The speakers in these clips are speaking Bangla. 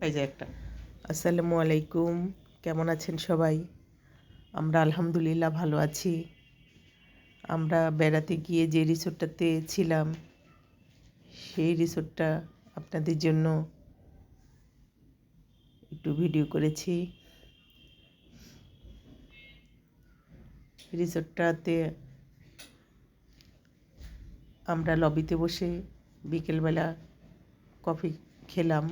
এই যে একটা। আসসালামু আলাইকুম, কেমন আছেন সবাই? আমরা আলহামদুলিল্লাহ ভালো আছি। আমরা বেড়াতে গিয়ে যে রিসোর্টটাতে ছিলাম, সেই রিসোর্টটা আপনাদের জন্য একটু ভিডিও করেছি। রিসোর্টটাতে আমরা লবিতে বসে বিকেলবেলা কফি খেলাম।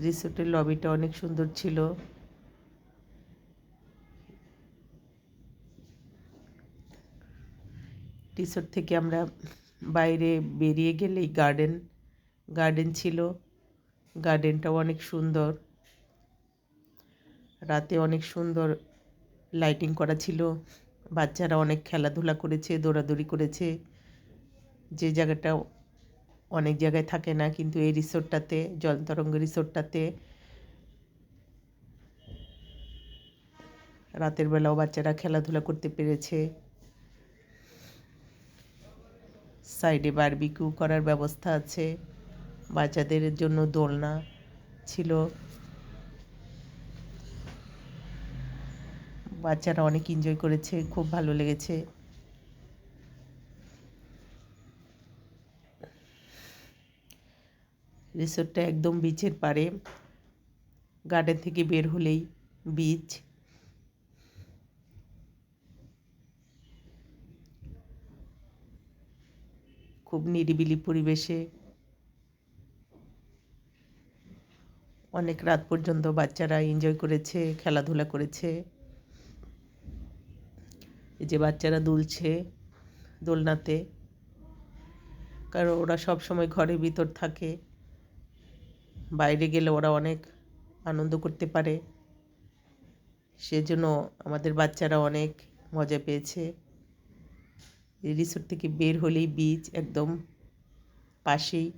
রিসোর্টের লবিটা অনেক সুন্দর ছিল। রিসোর্ট থেকে আমরা বাইরে বেরিয়ে গেলেই গার্ডেন গার্ডেন ছিল। গার্ডেনটাও অনেক সুন্দর। রাতে অনেক সুন্দর লাইটিং করা ছিল। বাচ্চারা অনেক খেলাধুলা করেছে, দৌড়াদৌড়ি করেছে। যে জায়গাটা অনেক জায়গায় থাকে না, কিন্তু এই রিসোর্টটাতে, জলতরঙ্গ রিসোর্টটাতে রাতের বেলাও বাচ্চারা খেলাধুলা করতে পেরেছে। সাইডে বারবিকিউ করার ব্যবস্থা আছে। বাচ্চাদের জন্য দোলনা ছিল। বাচ্চারা অনেক এনজয় করেছে, খুব ভালো লেগেছে। রিসোর্টটা একদম বিচের পারে গার্ডেন থেকে বের হলেই বিচ। খুব নিরিবিলি পরিবেশে। অনেক রাত পর্যন্ত বাচ্চারা এনজয় করেছে, খেলাধুলা করেছে। এই যে বাচ্চারা দুলছে দোলনাতে। কারণ ওরা সব সময় ঘরের ভিতর থাকে। বাইরে গেলে ওরা অনেক আনন্দ করতে পারে। সেজন্য আমাদের বাচ্চারা অনেক মজা পেয়েছে। রিসোর্ট থেকে বের হলেই বিচ একদম পাশেই।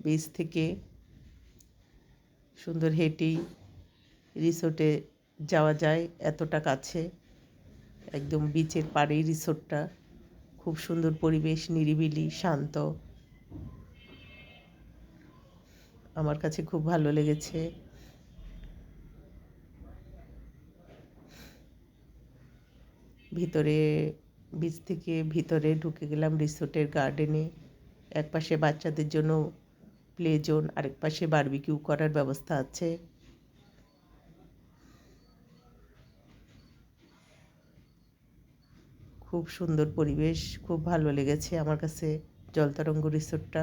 বিচ থেকে সুন্দর হেঁটেই রিসোর্টে যাওয়া যায় এতটা কাছে। একদম বিচের পাড়েই রিসোর্টটা খুব সুন্দর পরিবেশ, নিরিবিলি, শান্ত। আমার কাছে খুব ভালো লেগেছে। ভিতরে, বিচ থেকে ভিতরে ঢুকে গেলাম রিসোর্টের গার্ডেনে। এক পাশে বাচ্চাদের জন্য প্লে জোন, আরেক পাশে বারবিকিউ করার ব্যবস্থা আছে। খুব সুন্দর পরিবেশ, খুব ভালো লেগেছে আমার কাছে জলতরঙ্গ রিসোর্টটা।